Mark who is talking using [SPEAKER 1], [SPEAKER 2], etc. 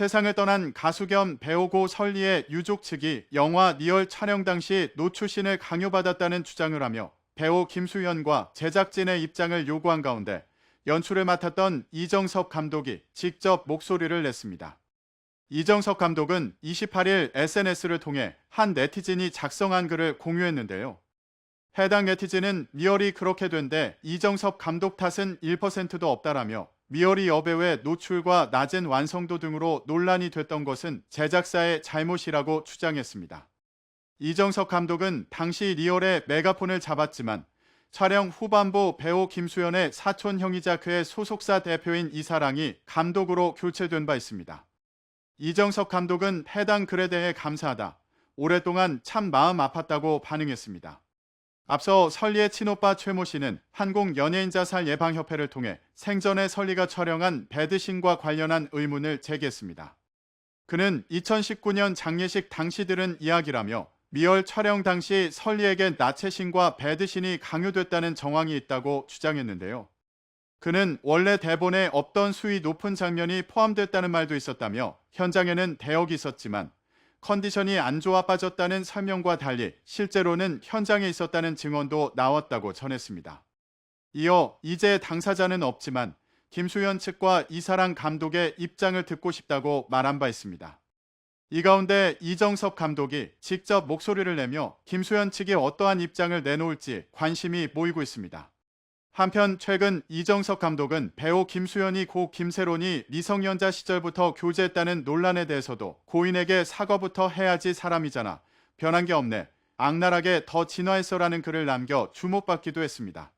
[SPEAKER 1] 세상을 떠난 가수 겸 배우고 설리의 유족 측이 영화 리얼 촬영 당시 노출신을 강요받았다는 주장을 하며 배우 김수현과 제작진의 입장을 요구한 가운데 연출을 맡았던 이정석 감독이 직접 목소리를 냈습니다. 이정석 감독은 28일 SNS를 통해 한 네티즌이 작성한 글을 공유했는데요. 해당 네티즌은 리얼이 그렇게 된데 이정석 감독 탓은 1%도 없다라며 미어리 여배우의 노출과 낮은 완성도 등으로 논란이 됐던 것은 제작사의 잘못이라고 주장했습니다. 이정석 감독은 당시 리얼의 메가폰을 잡았지만 촬영 후반부 배우 김수현의 사촌 형이자 그의 소속사 대표인 이사랑이 감독으로 교체된 바 있습니다. 이정석 감독은 해당 글에 대해 감사하다. 오랫동안 참 마음 아팠다고 반응했습니다. 앞서 설리의 친오빠 최모 씨는 한국 연예인 자살 예방협회를 통해 생전에 설리가 촬영한 배드신과 관련한 의문을 제기했습니다. 그는 2019년 장례식 당시 들은 이야기라며 미얼 촬영 당시 설리에게 나체신과 배드신이 강요됐다는 정황이 있다고 주장했는데요. 그는 원래 대본에 없던 수위 높은 장면이 포함됐다는 말도 있었다며 현장에는 대역이 있었지만 컨디션이 안 좋아 빠졌다는 설명과 달리 실제로는 현장에 있었다는 증언도 나왔다고 전했습니다. 이어 이제 당사자는 없지만 김수현 측과 이사랑 감독의 입장을 듣고 싶다고 말한 바 있습니다. 이 가운데 이정석 감독이 직접 목소리를 내며 김수현 측이 어떠한 입장을 내놓을지 관심이 모이고 있습니다. 한편 최근 이정석 감독은 배우 김수현이 고 김세론이 미성년자 시절부터 교제했다는 논란에 대해서도 고인에게 사과부터 해야지 사람이잖아. 변한 게 없네. 악랄하게 더 진화했어라는 글을 남겨 주목받기도 했습니다.